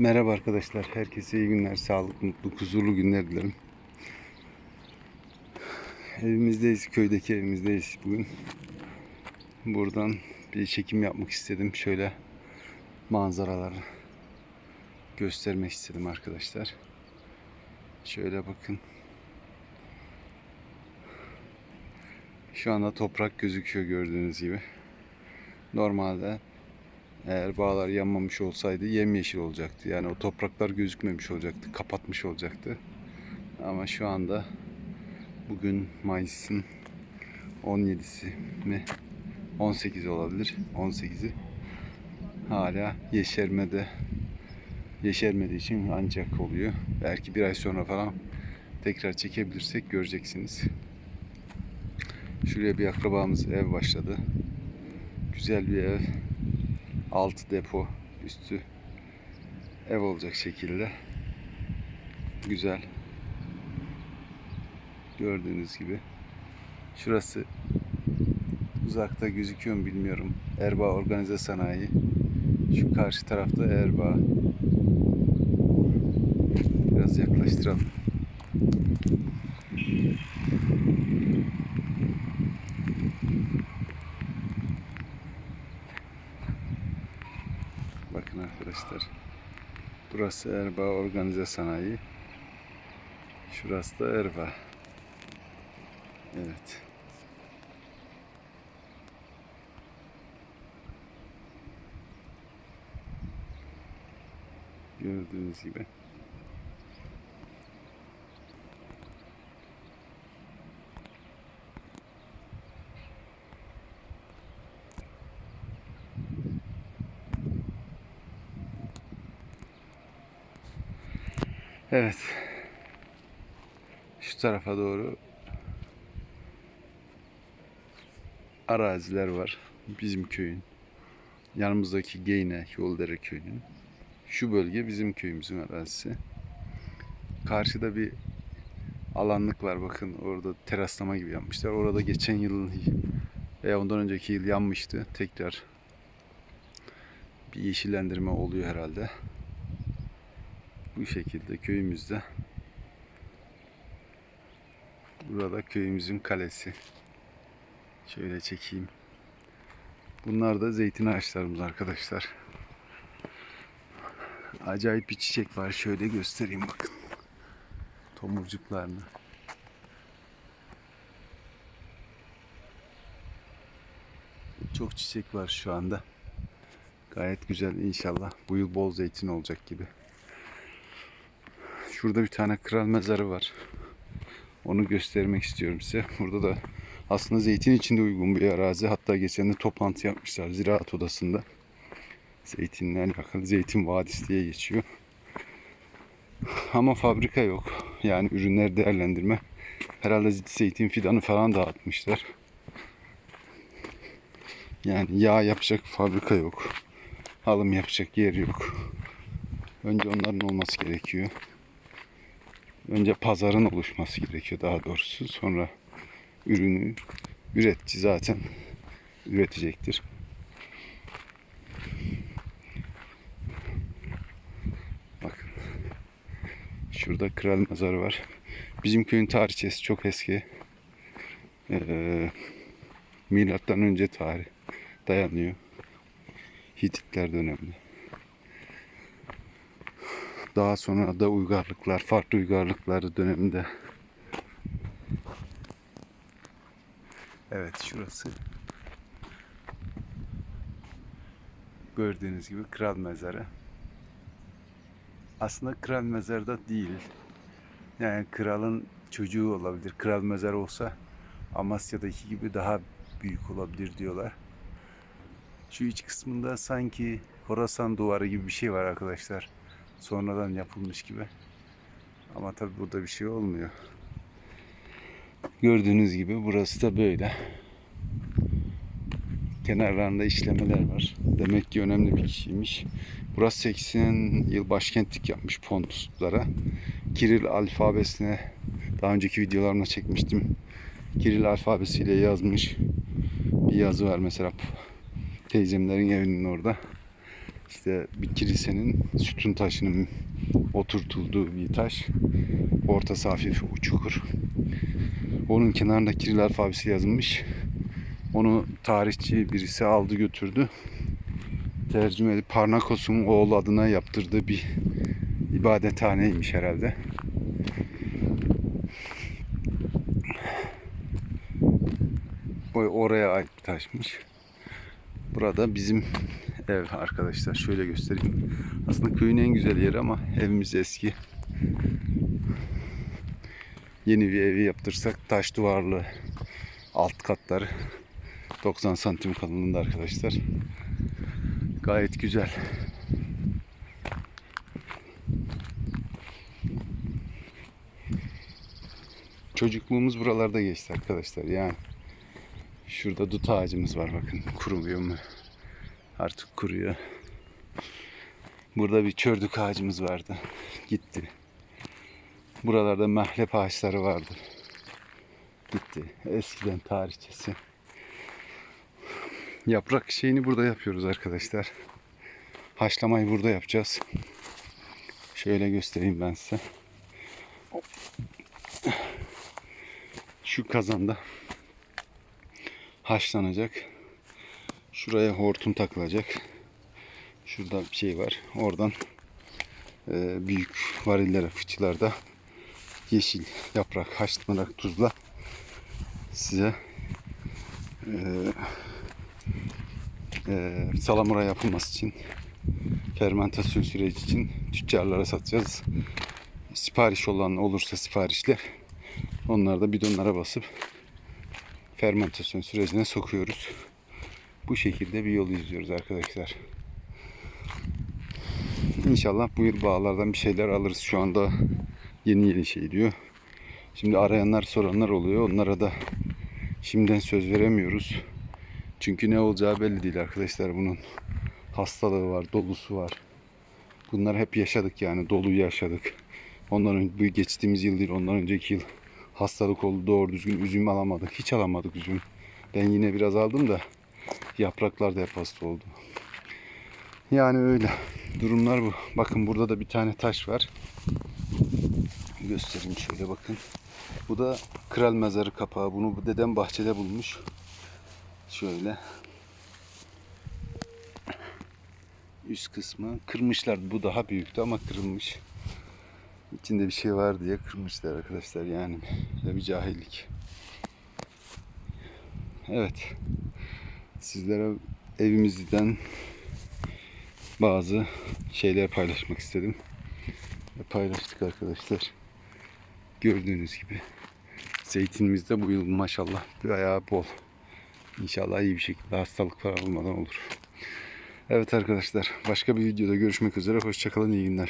Merhaba arkadaşlar. Herkese iyi günler, sağlık, mutluluk, huzurlu günler dilerim. Evimizdeyiz, köydeki evimizdeyiz bugün. Buradan bir çekim yapmak istedim. Şöyle manzaraları göstermek istedim arkadaşlar. Şöyle bakın. Şu anda toprak gözüküyor gördüğünüz gibi. Normalde eğer bağlar yanmamış olsaydı yemyeşil olacaktı. Yani o topraklar gözükmemiş olacaktı. Kapatmış olacaktı. Ama şu anda bugün Mayıs'ın 17'si mi? 18 olabilir. 18'i. Hala yeşermede yeşermediği için ancak oluyor. Belki bir ay sonra falan tekrar çekebilirsek göreceksiniz. Şuraya bir akrabamız ev başladı. Güzel bir ev altı depo üstü ev olacak şekilde. Güzel. Gördüğünüz gibi. Şurası uzakta gözüküyor mu bilmiyorum. Erbaa Organize Sanayi. Şu karşı tarafta Erbaa biraz yaklaştıralım Bakın arkadaşlar. Burası Erbaa Organize Sanayi. Şurası da Erbaa. Evet. Gördüğünüz gibi. Evet. Şu tarafa doğru araziler var. Bizim köyün. Yanımızdaki Geyne, Yoldere köyünün. Şu bölge bizim köyümüzün arazisi. Karşıda bir alanlık var bakın orada teraslama gibi yapmışlar. Orada geçen yıl veya ondan önceki yıl yanmıştı. Tekrar bir yeşillendirme oluyor herhalde. Bu şekilde köyümüzde. Burada köyümüzün kalesi. Şöyle çekeyim. Bunlar da zeytin ağaçlarımız arkadaşlar. Acayip bir çiçek var. Şöyle göstereyim bakın. Tomurcuklarını. Çok çiçek var şu anda. Gayet güzel inşallah. Bu yıl bol zeytin olacak gibi. Şurada bir tane kral mezarı var. Onu göstermek istiyorum size. Burada da aslında zeytin için de uygun bir arazi. Hatta geçen de toplantı yapmışlar ziraat odasında. Zeytinle alakalı Zeytin Vadisi diye geçiyor. Ama fabrika yok. Yani ürünler değerlendirme. Herhalde zeytin fidanı falan dağıtmışlar. Yani yağ yapacak fabrika yok. Alım yapacak yer yok. Önce onların olması gerekiyor. Önce pazarın oluşması gerekiyor daha doğrusu. Sonra ürünü üretici zaten üretecektir. Bakın. Şurada kral mezarı var. Bizim köyün tarihçesi çok eski. Ee, milattan önce tarih dayanıyor. Hititler döneminde. Daha sonra da uygarlıklar, farklı uygarlıklar döneminde. Evet şurası. Gördüğünüz gibi kral mezarı. Aslında kral mezarı da değil. Yani kralın çocuğu olabilir. Kral mezarı olsa Amasya'daki gibi daha büyük olabilir diyorlar. Şu iç kısmında sanki Horasan duvarı gibi bir şey var arkadaşlar sonradan yapılmış gibi. Ama tabi burada bir şey olmuyor. Gördüğünüz gibi burası da böyle. Kenarlarında işlemeler var. Demek ki önemli bir kişiymiş. Burası 80 yıl başkentlik yapmış Pontuslara. Kiril alfabesine daha önceki videolarımda çekmiştim. Kiril alfabesiyle yazmış bir yazı var mesela teyzemlerin evinin orada. İşte bir kilisenin sütun taşının oturtulduğu bir taş. Ortası hafif uçukur. Onun kenarında Kiril alfabesi yazılmış. Onu tarihçi birisi aldı götürdü. Tercüme edip Parnakos'un oğlu adına yaptırdığı bir ibadethaneymiş herhalde. Oraya ait taşmış. Burada bizim ev arkadaşlar. Şöyle göstereyim. Aslında köyün en güzel yeri ama evimiz eski. Yeni bir evi yaptırsak taş duvarlı alt katları 90 santim kalınlığında arkadaşlar. Gayet güzel. Çocukluğumuz buralarda geçti arkadaşlar. Yani şurada dut ağacımız var bakın. Kurumuyor mu? Artık kuruyor. Burada bir çördük ağacımız vardı. Gitti. Buralarda mehlep ağaçları vardı. Gitti. Eskiden tarihçesi. Yaprak şeyini burada yapıyoruz arkadaşlar. Haşlamayı burada yapacağız. Şöyle göstereyim ben size. Şu kazanda haşlanacak. Şuraya hortum takılacak. Şurada bir şey var. Oradan e, büyük varillere, fıçılarda yeşil yaprak haşlanarak tuzla size e, e, salamura yapılması için fermentasyon süreci için tüccarlara satacağız. Sipariş olan olursa siparişler onları da bidonlara basıp fermentasyon sürecine sokuyoruz. Bu şekilde bir yol izliyoruz arkadaşlar. İnşallah bu yıl bağlardan bir şeyler alırız. Şu anda yeni yeni şey diyor. Şimdi arayanlar soranlar oluyor. Onlara da şimdiden söz veremiyoruz. Çünkü ne olacağı belli değil arkadaşlar bunun. Hastalığı var, dolusu var. Bunlar hep yaşadık yani. Doluyu yaşadık. Ondan önce, bu geçtiğimiz yıl değil, ondan önceki yıl hastalık oldu. Doğru düzgün üzüm alamadık. Hiç alamadık üzüm. Ben yine biraz aldım da yapraklar da hep hasta oldu. Yani öyle. Durumlar bu. Bakın burada da bir tane taş var. Göstereyim şöyle bakın. Bu da kral mezarı kapağı. Bunu bu dedem bahçede bulmuş. Şöyle. Üst kısmı kırmışlar. Bu daha büyüktü ama kırılmış. İçinde bir şey var diye kırmışlar arkadaşlar yani. Bir cahillik. Evet. Sizlere evimizden bazı şeyler paylaşmak istedim. Ve paylaştık arkadaşlar. Gördüğünüz gibi zeytinimiz de bu yıl maşallah bayağı bol. İnşallah iyi bir şekilde hastalık falan olmadan olur. Evet arkadaşlar başka bir videoda görüşmek üzere. Hoşçakalın iyi günler.